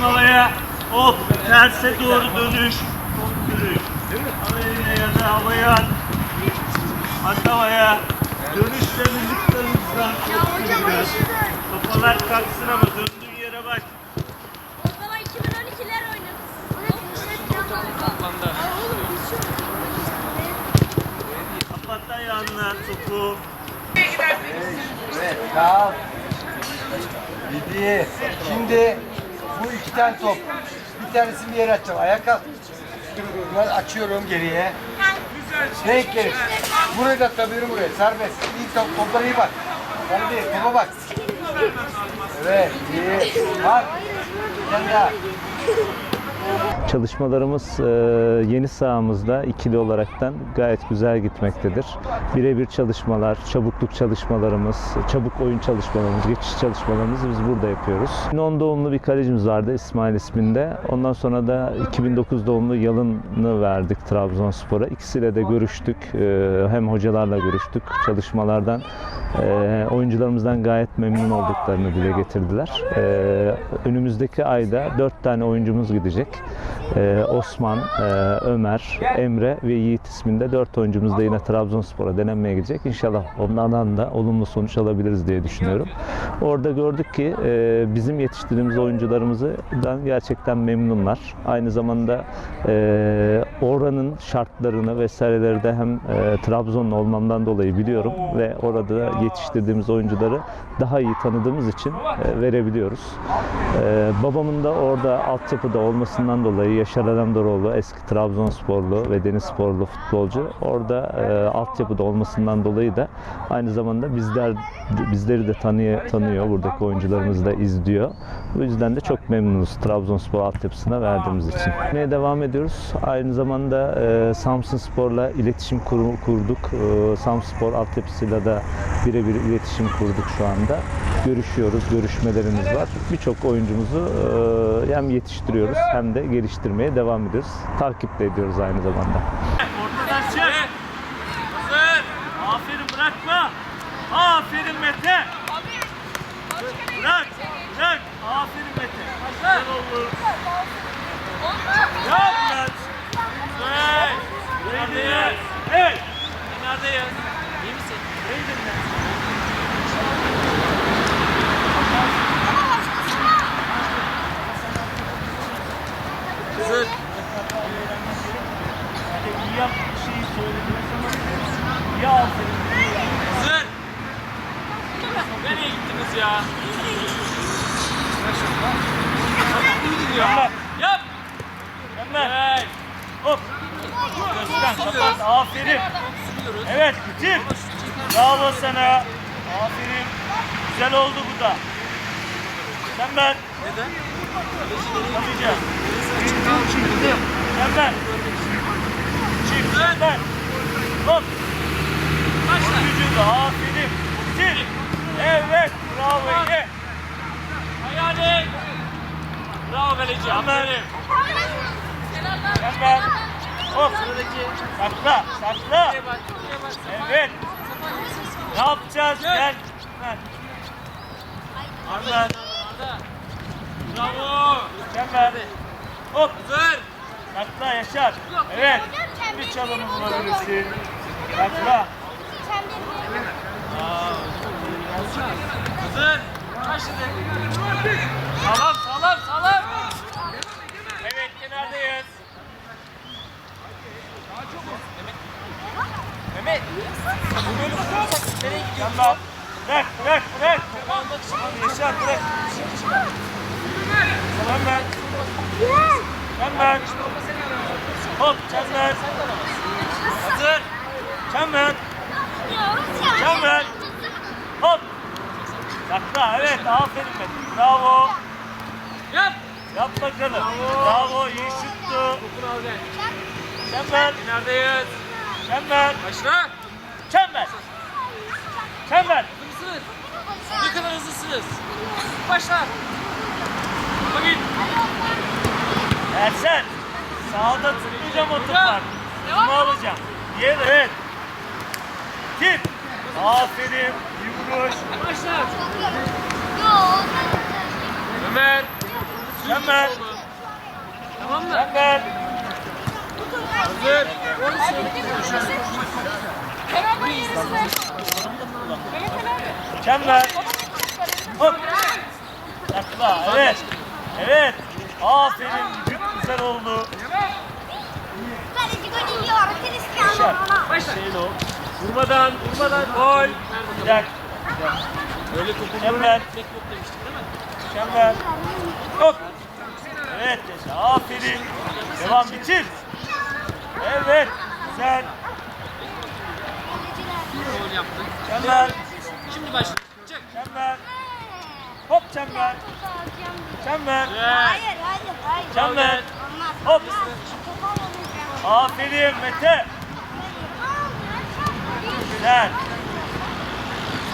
Havaya. Hop. Terse doğru dönüş. Top sürüş. Havaya ya da havaya at. At havaya. Dönüşle vücutlarınızdan top sürüyor. Topalar kalksın ama döndüğün yere bak. O zaman 2012'ler oynadı. Kapat ayağını topu. Evet, tamam. İyi. Şimdi bu iki tane top. Bir tanesini bir yere açacağım. Ayak kalk. Bunları açıyorum geriye. Denk gelir. Burayı da atabilirim buraya. Serbest. İyi top, toplara iyi bak. Hadi topa bak. Evet, iyi. Bak. Tane daha. Çalışmalarımız e, yeni sahamızda ikili olaraktan gayet güzel gitmektedir. Birebir çalışmalar, çabukluk çalışmalarımız, çabuk oyun çalışmalarımız, geçiş çalışmalarımızı biz burada yapıyoruz. 2010 doğumlu bir kalecimiz vardı İsmail isminde. Ondan sonra da 2009 doğumlu Yalın'ı verdik Trabzonspor'a. İkisiyle de görüştük. E, Hem hocalarla görüştük. Çalışmalardan e, oyuncularımızdan gayet memnun olduklarını dile getirdiler. Önümüzdeki ayda 4 tane oyuncumuz gidecek. Ee, Osman, e, Ömer, Emre ve Yiğit isminde 4 oyuncumuz da yine Trabzonspor'a denenmeye gidecek. İnşallah onlardan da olumlu sonuç alabiliriz diye düşünüyorum. Orada gördük ki e, bizim yetiştirdiğimiz oyuncularımızdan gerçekten memnunlar. Aynı zamanda e, oranın şartlarını vesaireleri de hem e, Trabzonlu olmamdan dolayı biliyorum ve orada yetiştirdiğimiz oyuncuları daha iyi tanıdığımız için e, verebiliyoruz. E, babamın da orada altyapıda olmasından dolayı Yaşar Alemdaroğlu eski Trabzonsporlu ve Denizsporlu futbolcu orada e, altyapıda olmasından dolayı da aynı zamanda bizler bizleri de tanıyor, tanıyor buradaki oyuncularımız da izliyor. Bu yüzden de çok memnunuz Trabzonspor altyapısına verdiğimiz için. Yapmaya devam ediyoruz. Aynı zamanda e, Samsun Spor'la iletişim kur- kurduk. E, Samsun Spor altyapısıyla da birebir iletişim kurduk şu anda. Görüşüyoruz, görüşmelerimiz var. Birçok oyuncumuzu e, hem yetiştiriyoruz hem de geliştirmeye devam ediyoruz. Takip de ediyoruz aynı zamanda. Ortadan çık. Hazır. Aferin bırakma. Aferin Mete. Bırak. Bırak. Aferin Mete. Olur. Yap lan. Güzel. Neredeyiz? Evet. Neredeyiz? İyi misin? İyiyim ben. Güzel. Yani iyi yap bir şeyi söylediniz ama iyi aferin. Hazır. Nereye gittiniz ya? Yap. Yap. Evet. Hop. Gözden kapat. Aferin. Evet bitir. Bravo sana. Aferin. Güzel oldu bu da. Sen ben. Neden? Yapacağım. Çıktım. Sen ben. Çık. Ben. Hop. Başla. Gücünde. Aferin. Bitir. Evet. Bravo. Ye. Hayali. Bravo kaleci. Aferin. Sen ben. Hop. Sakla. Sakla. Bak. Evet. Ne yapacağız? Gel. Hemen. Arda. Bravo. Mükemmel. Hop. Hazır. Takla Yaşar. Evet. Bir çalımı bulabilirsin. Takla. Hazır. Başladı. Sağlam sağlam kenardayız. Mehmet. Bu böyle tutarsak nereye gidiyor? Tamam. Bırak bırak bırak. Yaşar bırak. Hemen. Hemen. Hop çember. Hazır. Çember. Çember. Hop. Takla evet aferin Metin. Bravo. Yap. Yap bakalım. Bravo iyi şuttu. Topunu al gel. Çember. Neredeyiz? Çember. Başla. Çember. Çember. Hızlı mısınız? Ne kadar hızlısınız? Başla. Bakın. Ersen. Sağda tutmayacağım o topu. Bunu alacağım. Yer evet. Tip. Aferin. Bir vuruş. Başla. Ömer. Çember. Tamam mı? Çember. Hazır. Çember. Hop. Yakla. Evet. Evet. Aferin. Çok güzel oldu. Kaleci golü yiyor. Cristiano Ronaldo. Vurmadan, vurmadan gol. Bir dakika. Böyle topu Çember. tek top demiştik değil mi? Çember. Hop. Evet Yaşa. Aferin. Devam bitir. Evet. Güzel. Gol yaptık. Çember. Şimdi başla. Çek. Çember. Hop çember. Çember. Hayır, hayır, hayır. Çember. Hop. Aferin Mete. Güzel.